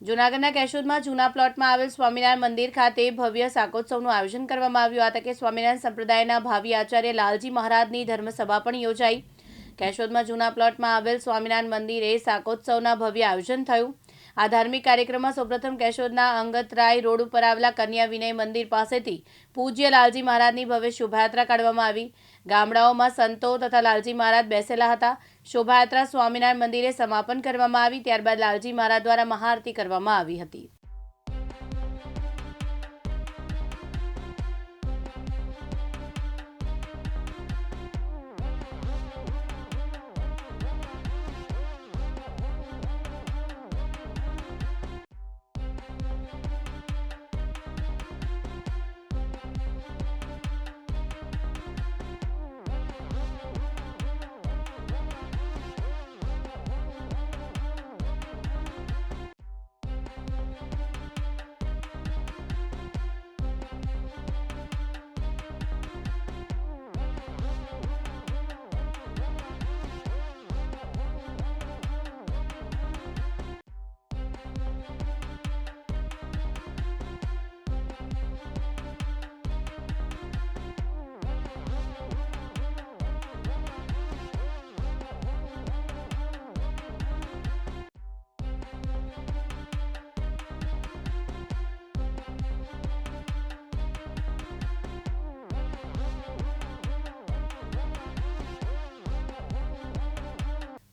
જૂનાગઢના કેશોદમાં જૂના પ્લોટમાં આવેલ સ્વામિનારાયણ મંદિર ખાતે ભવ્ય શાકોત્સવનું આયોજન કરવામાં આવ્યું. આ તકે સ્વામિનારાયણ સંપ્રદાયના ભાવિ આચાર્ય લાલજી મહારાજની ધર્મસભા પણ યોજાઈ. કેશોદમાં જૂના પ્લોટમાં આવેલ સ્વામિનારાયણ મંદિરે શાકોત્સવના ભવ્ય આયોજન થયું. આ ધાર્મિક કાર્યક્રમમાં સૌપ્રથમ કેશોદના અંગતરાય રોડ ઉપર આવેલા કન્યા વિનય મંદિર પાસેથી પૂજ્ય લાલજી મહારાજની ભવ્ય શોભાયાત્રા કાઢવામાં આવી. ગામડાઓમાં સંતો તથા લાલજી મહારાજ બેસેલા હતા. શોભાયાત્રા સ્વામિનારાયણ મંદિરે સમાપન કરવામાં આવી. ત્યારબાદ લાલજી મહારાજ દ્વારા મહાઆરતી કરવામાં આવી હતી.